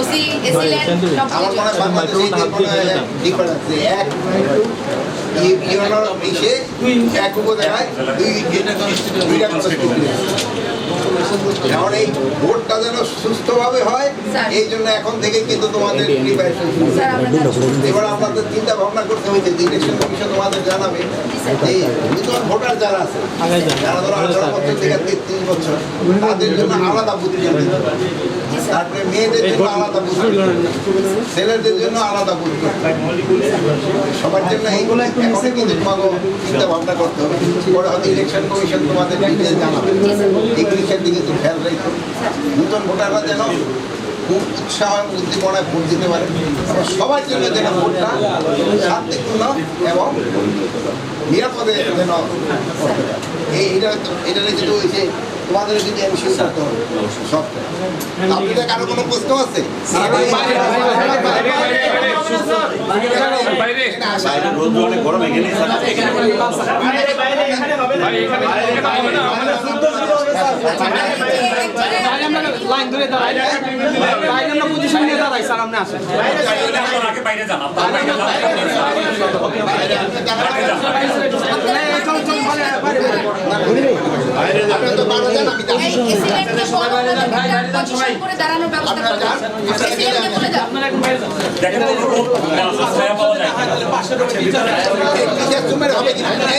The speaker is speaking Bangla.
ওসি এসি ল্যান্ড আমার মনে হয় বাংলাদেশে যে কোনো ডিফারেন্স এক ই- ইউনোর ইসে এক উপজেলায় দুই দুইটা এখন এই ভোটটা যেন সুস্থভাবে হয় এই জন্য এখন থেকে কিন্তু তোমাদের এবার আপনাদের চিন্তা ভাবনা করতে হয়েছে ইলেকশন কমিশন তোমাদের জানাবে যে নতুন ভোটার যারা আছে যারা ধরো আঠারো থেকে তেত্রিশ বছর তাদের জন্য আলাদা কেন্দ্র তারপরে মেয়েদের জন্য আলাদা হবে। ছেলেদের জন্য আলাদা হবে। সবার জন্য এইগুলো এখন কিন্তু তোমাকে চিন্তা ভাবনা করতে হবে। পরে হয়তো ইলেকশন কমিশন তোমাদের ডিটেল জানাবে। এই দিকে একটু খেয়াল রেখো। নতুন ভোটাররা যেন খুব উৎসাহ এবং উদ্দীপনায় ভোট দিতে পারে। এবং সবার জন্য যেন ভোটটা শান্তিপূর্ণ এবং নিরাপদে যেন করতে পারে। এই এটা এটা কিন্তু ওই যে তোমাদের করতে হবে সবটা। আপনাদের কারও কোনো প্রশ্ন আছে? রোদ অনেক গরম এখানে লাইন ধরে দাঁড়াই লাইন আমরা পজিশন নিয়ে দাঁড়াই স্যার আপনি আসেন বাইরে যান দেখেন হবে কিনা?